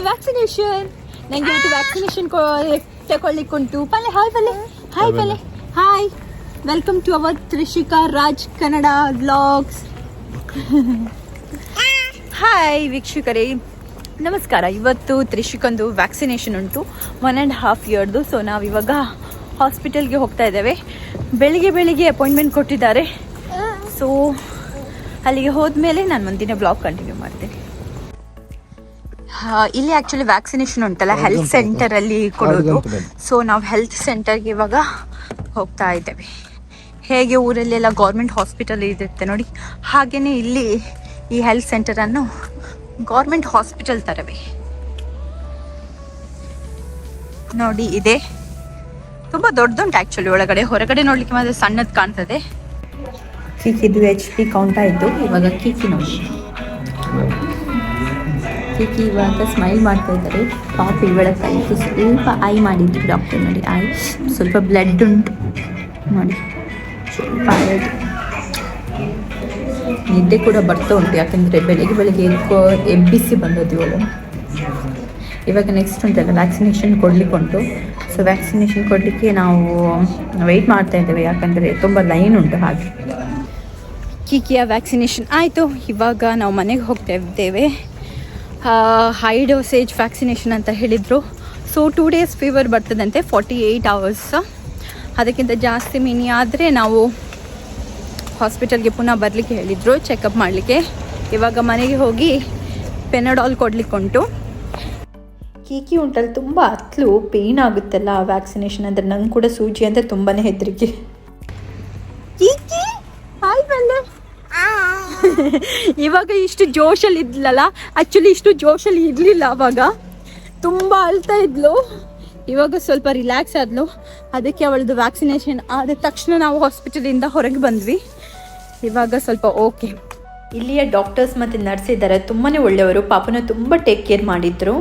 Vaccination ನಂಗೆ ಇವತ್ತು vaccination ತಗೊಳ್ಳಿಕ್ಕೆ ಉಂಟು ಪಲ್ಲೆ ಹಾಯ್ ಪಲ್ಲೆ. ಹಾಯ್ ಪಲ್ಲೆ. Hi welcome to our Trishika Raj Kannada vlogs hi ವೀಕ್ಷಕರೇ. ನಮಸ್ಕಾರ. ಇವತ್ತು ತ್ರಿಷಿಕಂದು ವ್ಯಾಕ್ಸಿನೇಷನ್ ಉಂಟು. ಒನ್ ಆ್ಯಂಡ್ ಹಾಫ್ ಇಯರ್ದು ಸೊ ನಾವು ಇವಾಗ ಹಾಸ್ಪಿಟಲ್ಗೆ ಹೋಗ್ತಾ ಇದ್ದೇವೆ. ಬೆಳಿಗ್ಗೆ ಬೆಳಿಗ್ಗೆ ಅಪಾಯಿಂಟ್ಮೆಂಟ್ ಕೊಟ್ಟಿದ್ದಾರೆ. ಸೊ ಅಲ್ಲಿಗೆ ಹೋದ್ಮೇಲೆ ನಾನು ಮುಂದಿನ ಬ್ಲಾಗ್ ಕಂಟಿನ್ಯೂ ಮಾಡ್ತೀನಿ. ಇಲ್ಲಿ ಆಕ್ಚುಲಿ ವ್ಯಾಕ್ಸಿನೇಷನ್ ಉಂಟಲ್ಲ ಹೆಲ್ತ್ ಸೆಂಟರ್ ಅಲ್ಲಿ ಕೊಡೋದು. ಸೊ ನಾವು ಹೆಲ್ತ್ ಸೆಂಟರ್ಗೆ ಇವಾಗ ಹೋಗ್ತಾ ಇದ್ದೇವೆ. ಹೇಗೆ ಊರಲ್ಲೆಲ್ಲ ಗೌರ್ಮೆಂಟ್ ಹಾಸ್ಪಿಟಲ್ ಇರುತ್ತೆ ನೋಡಿ. ಹಾಗೇನೆ ಇಲ್ಲಿ ಈ ಹೆಲ್ತ್ ಸೆಂಟರ್ ಅನ್ನು ಗೌರ್ಮೆಂಟ್ ಹಾಸ್ಪಿಟಲ್ ತರವೇ. ನೋಡಿ ಇದೆ. ತುಂಬಾ ದೊಡ್ಡದುಂಟು ಆಕ್ಚುಲಿ ಒಳಗಡೆ. ಹೊರಗಡೆ ನೋಡ್ಲಿಕ್ಕೆ ಮಾತ್ರ ಸಣ್ಣದು ಕಾಣ್ತದೆ. ಕೀಕಿದು ಎಚ್ ಪಿ ಕೌಂಟ್ ಆಯಿತು ಇವಾಗ ಕೀಕಿ ನೋಡಿ ಕೀಕಿ ಇವಾಗ ಸ್ಮೈಲ್ ಮಾಡ್ತಾ ಇದ್ದಾರೆ. ಪಾಪ ಇವಳ ಕೈಗೆ ಸ್ವಲ್ಪ ಐ ಮಾಡಿದ್ರು ಡಾಕ್ಟರ್ ನೋಡಿ. ಐ ಸ್ವಲ್ಪ ಬ್ಲಡ್ ಉಂಟು. ನೋಡಿ. ಸ್ವಲ್ಪ ನಿದ್ದೆ ಕೂಡ ಬರ್ತಾ ಉಂಟು. ಯಾಕೆಂದರೆ ಬೆಳಿಗ್ಗೆ ಬೆಳಿಗ್ಗೆ ಎದ್ಕೋ ಎಬ್ಬಿಸಿ ಬಂದದ್ದು ಇವಳು. ಇವಾಗ ನೆಕ್ಸ್ಟ್ ಉಂಟಲ್ಲ ವ್ಯಾಕ್ಸಿನೇಷನ್ ಕೊಡ್ಲಿಕ್ಕೆ ಉಂಟು. ಸೊ ವ್ಯಾಕ್ಸಿನೇಷನ್ ಕೊಡಲಿಕ್ಕೆ ನಾವು ವೆಯ್ಟ್ ಮಾಡ್ತಾ ಇದ್ದೇವೆ. ಯಾಕಂದರೆ ತುಂಬ ಲೈನ್ ಉಂಟು ಹಾಗೆ. ಕಿಕಿಯ ವ್ಯಾಕ್ಸಿನೇಷನ್ ಆಯಿತು. ಇವಾಗ ನಾವು ಮನೆಗೆ ಹೋಗ್ತಾ ಇದ್ದೇವೆ. ಹೈ ಡೋಸೇಜ್ ವ್ಯಾಕ್ಸಿನೇಷನ್ ಅಂತ ಹೇಳಿದರು. ಸೊ ಟೂ ಡೇಸ್ ಫೀವರ್ ಬರ್ತದಂತೆ ಫಾರ್ಟಿ ಏಯ್ಟ್ ಅವರ್ಸ್ ಅದಕ್ಕಿಂತ ಜಾಸ್ತಿ ಮಿನಿ ಆದರೆ ನಾವು ಹಾಸ್ಪಿಟಲ್ಗೆ ಪುನಃ ಬರಲಿಕ್ಕೆ ಹೇಳಿದರು ಚೆಕಪ್ ಮಾಡಲಿಕ್ಕೆ. ಇವಾಗ ಮನೆಗೆ ಹೋಗಿ ಪೆನಡಾಲ್ ಕೊಡ್ಲಿಕ್ಕೆ ಉಂಟು. ಕೀಕಿ ಉಂಟಲ್ಲಿ ತುಂಬ ಅತ್ಲು ಪೇಯ್ನ್ ಆಗುತ್ತಲ್ಲ ವ್ಯಾಕ್ಸಿನೇಷನ್ ಅಂದರೆ ನಂಗೆ ಕೂಡ ಸೂಜಿ ಅಂದರೆ ತುಂಬಾ ಹೆದರಿಕೆ. ಕೀಕಿ ಹಾಯ್ ಬಂದೆ ಇವಾಗ ಇಷ್ಟು ಜೋಶಲ್ಲಿ ಇದ್ಲಲ್ಲ ಆ್ಯಕ್ಚುಲಿ ಇಷ್ಟು ಜೋಶಲ್ಲಿ ಇರಲಿಲ್ಲ ಅವಾಗ. ತುಂಬ ಅಳ್ತಾ ಇದ್ಲು. ಇವಾಗ ಸ್ವಲ್ಪ ರಿಲ್ಯಾಕ್ಸ್ ಆದ್ಲು. ಅದಕ್ಕೆ ಅವಳದು ವ್ಯಾಕ್ಸಿನೇಷನ್ ಆದ ತಕ್ಷಣ ನಾವು ಹಾಸ್ಪಿಟಲಿಂದ ಹೊರಗೆ ಬಂದ್ವಿ. ಇವಾಗ ಸ್ವಲ್ಪ ಓಕೆ ಇಲ್ಲಿಯ ಡಾಕ್ಟರ್ಸ್ ಮತ್ತು ನರ್ಸ್ ಇದ್ದಾರೆ ತುಂಬಾ ಒಳ್ಳೆಯವರು. ಪಾಪನ ತುಂಬ ಟೇಕ್ ಕೇರ್ ಮಾಡಿದ್ರು.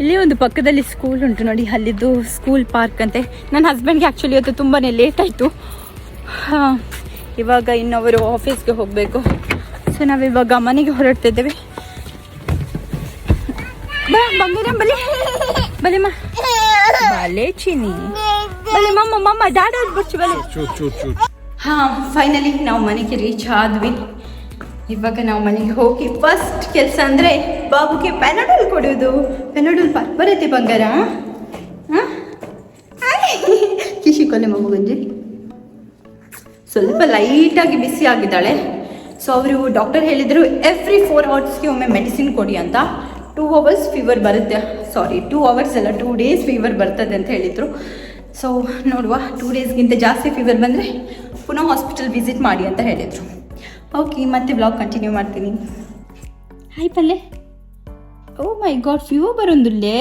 ಇಲ್ಲಿ ಒಂದು ಪಕ್ಕದಲ್ಲಿ ಸ್ಕೂಲ್ ಉಂಟು ನೋಡಿ ಅಲ್ಲಿದ್ದು ಸ್ಕೂಲ್ ಪಾರ್ಕ್ ಅಂತೆ. ನನ್ನ ಹಸ್ಬೆಂಡ್ಗೆ ಆ್ಯಕ್ಚುಲಿ ಅದು ತುಂಬಾ ಲೇಟ್ ಆಯಿತು. ಇವಾಗ ಇನ್ನೊಬ್ಬರು ಆಫೀಸ್ಗೆ ಹೋಗಬೇಕು. ಸೊ ನಾವಿವಾಗ ಮನೆಗೆ ಹೊರಡ್ತಿದ್ದೇವೆ ಬಲಿ. ಬಲಿಮ್ಮ. ಬಲೆ ಚಿನಿ. ಬಲಿ ಮಮ್ಮ ಮಮ್ಮ ಬರ್ಚು ಬಲಿ. ಹಾಂ ಫೈನಲಿ ನಾವು ಮನೆಗೆ ರೀಚ್ ಆದ್ವಿ. ಇವಾಗ ನಾವು ಮನೆಗೆ ಹೋಗಿ ಫಸ್ಟ್ ಕೆಲಸ ಅಂದರೆ ಬಾಬುಗೆ ಪೆನಡಲ್ ಕೊಡೋದು. ಪೆನಡಲ್ ಬರುತ್ತೆ ಬಂಗಾರ ಹಾಂ? ಕಿಶಿ ಕೊಲೆ ಮಗುಂಜಿ ಸ್ವಲ್ಪ ಲೈಟಾಗಿ ಬಿಸಿ ಆಗಿದ್ದಾಳೆ. ಸೊ ಅವರು ಡಾಕ್ಟರ್ ಹೇಳಿದರು ಎವ್ರಿ ಫೋರ್ ಅವರ್ಸ್ಗೆ ಒಮ್ಮೆ ಮೆಡಿಸಿನ್ ಕೊಡಿ ಅಂತ. ಟೂ ಅವರ್ಸ್ ಫೀವರ್ ಬರುತ್ತೆ. ಸಾರಿ ಟೂ ಅವರ್ಸ್ ಅಲ್ಲ ಟೂ ಡೇಸ್ ಫೀವರ್ ಬರ್ತದೆ ಅಂತ ಹೇಳಿದರು. ಸೊ ನೋಡುವ ಟೂ ಡೇಸ್ಗಿಂತ ಜಾಸ್ತಿ ಫೀವರ್ ಬಂದರೆ ಪುನಃ ಹಾಸ್ಪಿಟಲ್ ವಿಸಿಟ್ ಮಾಡಿ ಅಂತ ಹೇಳಿದರು. ಓಕೆ ಮತ್ತೆ ಬ್ಲಾಗ್ ಕಂಟಿನ್ಯೂ ಮಾಡ್ತೀನಿ. ಹಾಯ್ ಪಲ್ಲೆ ಓ ಮೈ ಗಾಡ್ ಫೀವರ್ ಬರೊಂದುಂಡೆ?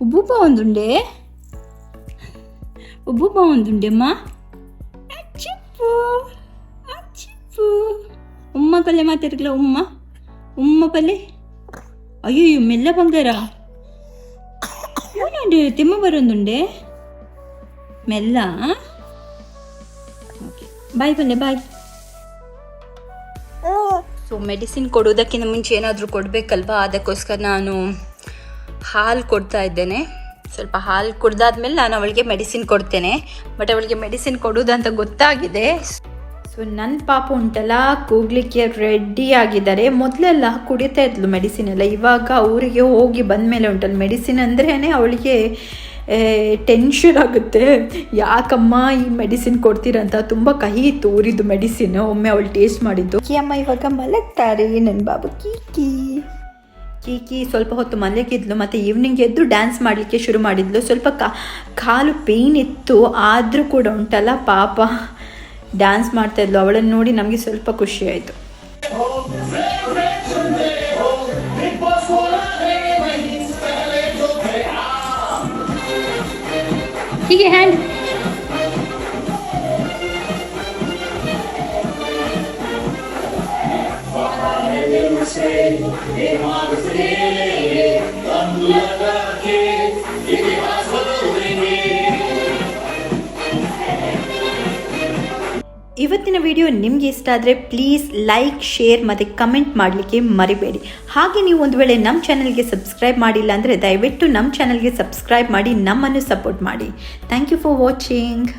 ಉಬ್ಬುಬ್ಬ ಒಂದುಂಡೆ? ಉಬ್ಬುಬ್ಬ ಒಂದುಂಡೆ ಪಲ್ಲೆ ಮಾತಾಡ್ಕಲ ಉಮ್ಮ? ಉಮ್ಮ ಪಲ್ಲೆ ಅಯ್ಯೋ ಮೆಲ್ಲ ಬಂಗಾರ. ಏನುಂಡೆ ತಿಮ್ಮ ಬರೊಂದುಂಡೆ? ಮೆಲ್ಲ ಬಾಯ್ ಪಲ್ಲೆ ಬಾಯ್. ಸೊ ಮೆಡಿಸಿನ್ ಕೊಡೋದಕ್ಕಿಂತ ಮುಂಚೆ ಏನಾದರೂ ಕೊಡಬೇಕಲ್ವಾ? ಅದಕ್ಕೋಸ್ಕರ ನಾನು ಹಾಲು ಕೊಡ್ತಾ ಇದ್ದೇನೆ. ಸ್ವಲ್ಪ ಹಾಲು ಕುಡ್ದಾದ್ಮೇಲೆ ನಾನು ಅವಳಿಗೆ ಮೆಡಿಸಿನ್ ಕೊಡ್ತೇನೆ. ಬಟ್ ಅವಳಿಗೆ ಮೆಡಿಸಿನ್ ಕೊಡೋದಂತ ಗೊತ್ತಾಗಿದೆ. ಸೊ ನನ್ನ ಪಾಪ ಉಂಟಲ್ಲ, ಕೂಗ್ಲಿಕ್ಕೆ ರೆಡಿ ಆಗಿದ್ದಾರೆ. ಮೊದಲೆಲ್ಲ ಕುಡಿತಾ ಇದ್ಲು ಮೆಡಿಸಿನ್ ಎಲ್ಲ. ಇವಾಗ ಊರಿಗೆ ಹೋಗಿ ಬಂದ ಮೇಲೆ ಉಂಟಲ್ಲ. ಮೆಡಿಸಿನ್ ಅಂದ್ರೇ ಅವಳಿಗೆ ಟೆನ್ಷನ್ ಆಗುತ್ತೆ. ಯಾಕಮ್ಮ ಈ ಮೆಡಿಸಿನ್ ಕೊಡ್ತೀರಂತ ತುಂಬ ಕಹಿ ಇತ್ತು ಊರಿದ್ದು ಮೆಡಿಸಿನ್ ಒಮ್ಮೆ ಅವಳು ಟೇಸ್ಟ್ ಮಾಡಿದ್ದು. ಕಿ ಅಮ್ಮ ಇವಾಗ ಮಲಗ್ತಾರೆ. ನನ್ನ ಬಾಬು ಕೀಕಿ. ಕೀಕಿ ಸ್ವಲ್ಪ ಹೊತ್ತು ಮಲಗಿದ್ಲು. ಮತ್ತು ಈವ್ನಿಂಗ್ ಎದ್ದು ಡ್ಯಾನ್ಸ್ ಮಾಡಲಿಕ್ಕೆ ಶುರು ಮಾಡಿದ್ಲು. ಸ್ವಲ್ಪ ಕಾಲು ಪೇಯ್ನ್ ಇತ್ತು. ಆದರೂ ಕೂಡ ಉಂಟಲ್ಲ ಪಾಪ. ಡ್ಯಾನ್ಸ್ ಮಾಡ್ತಾ ಇದ್ಲು ಅವಳನ್ನು ನೋಡಿ ನಮಗೆ ಸ್ವಲ್ಪ ಖುಷಿ ಆಯಿತು. ಹೀಗೆ ಹ್ಯಾಂಡ್ ಇವತ್ತಿನ ವಿಡಿಯೋ ನಿಮಗೆ ಇಷ್ಟ ಆದರೆ ಪ್ಲೀಸ್ ಲೈಕ್ ಶೇರ್ ಮತ್ತು ಕಮೆಂಟ್ ಮಾಡಲಿಕ್ಕೆ ಮರಿಬೇಡಿ. ಹಾಗೆ ನೀವು ಒಂದು ವೇಳೆ ನಮ್ಮ ಚಾನಲ್ಗೆ ಸಬ್ಸ್ಕ್ರೈಬ್ ಮಾಡಿಲ್ಲ ಅಂದರೆ ದಯವಿಟ್ಟು ನಮ್ಮ ಚಾನಲ್ಗೆ ಸಬ್ಸ್ಕ್ರೈಬ್ ಮಾಡಿ ನಮ್ಮನ್ನು ಸಪೋರ್ಟ್ ಮಾಡಿ. Thank you for watching